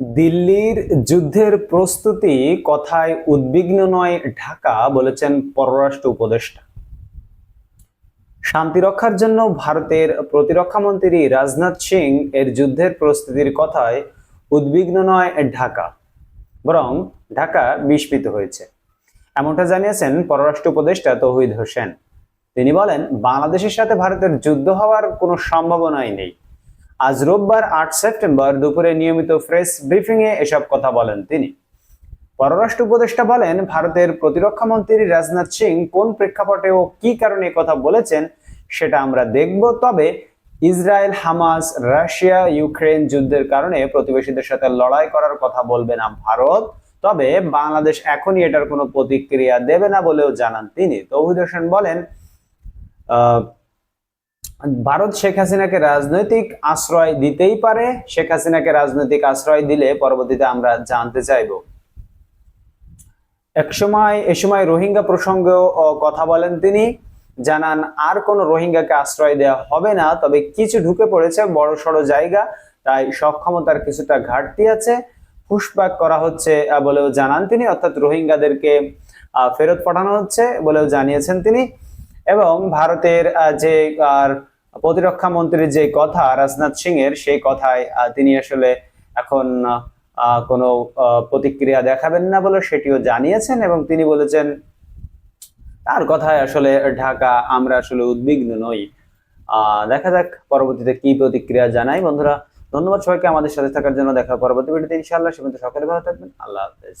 দিল্লির যুদ্ধের প্রস্তুতি কথায় উদ্বিগ্ন নয় ঢাকা, বলেছেন পররাষ্ট্র উপদেষ্টা। শান্তি রক্ষার জন্য ভারতের প্রতিরক্ষা মন্ত্রী রাজনাথ সিং এর যুদ্ধের প্রস্তুতির কথায় উদ্বিগ্ন নয় ঢাকা, বরং ঢাকা বিস্মিত হয়েছে। এমনটা জানিয়েছেন পররাষ্ট্র উপদেষ্টা তৌহিদ হোসেন। তিনি বলেন, বাংলাদেশের সাথে ভারতের যুদ্ধ হওয়ার কোনো সম্ভাবনাই নেই। আজ রোববার আট সেপ্টেম্বর দুপুরে নিয়মিত প্রেস ব্রিফিং এ এসব কথা বলেন তিনি। পররাষ্ট্র উপদেষ্টা বলেন ভারতের প্রতিরক্ষা মন্ত্রী রাজনাথ সিং কোন প্রেক্ষাপটে ও কি কারণে কথা বলেছেন সেটা আমরা দেখব। তবে ইসরায়েল হামাস রাশিয়া ইউক্রেন যুদ্ধের কারণে প্রতিবেশীদের সাথে লড়াই করার কথা বলবে না ভারত। তবে বাংলাদেশ এখনই এটার কোনো প্রতিক্রিয়া দেবে না বলেও জানান তিনি। তৌহিদ হোসেন বলেন আহ, ভারত শেখ হাসিনাকে রাজনৈতিক আশ্রয় দিতেই পারে, শেখ হাসিনাকে রাজনৈতিক আশ্রয় দিলে পরবর্তীতে আমরা জানতে চাইব। এক সময়, এ সময় রোহিঙ্গা প্রসঙ্গেও কথা বলেন তিনি। জানান, আর কোনো রোহিঙ্গাকে আশ্রয় দেওয়া হবে না, তবে কিছু ঢুকে পড়েছে, বড় সড়ো জায়গা, তাই সক্ষমতার কিছুটা ঘাটতি আছে। পুশব্যাক করা হচ্ছে বলেও জানান তিনি। অর্থাৎ রোহিঙ্গাদেরকে ফেরত পাঠানো হচ্ছে বলেও জানিয়েছেন তিনি। এবং ভারতের যে, আর প্রতিরক্ষা মন্ত্রীর যে কথা, রাজনাথ সিং এর সেই কথায় তিনি আসলে এখন কোনো প্রতিক্রিয়া দেখাবেন না বলে সেটিও জানিয়েছেন এবং তিনি বলেছেন, তার কথায় আসলে ঢাকা আমরা আসলে উদ্বিগ্ন নই। দেখা যাক পরবর্তীতে কি প্রতিক্রিয়া জানাই বন্ধুরা, ধন্যবাদ সবাইকে আমাদের সাথে থাকার জন্য। দেখা পরবর্তী ভিডিওতে ইনশাআল্লাহ। সে সকলে ভালো থাকবেন। আল্লাহ হাফেজ।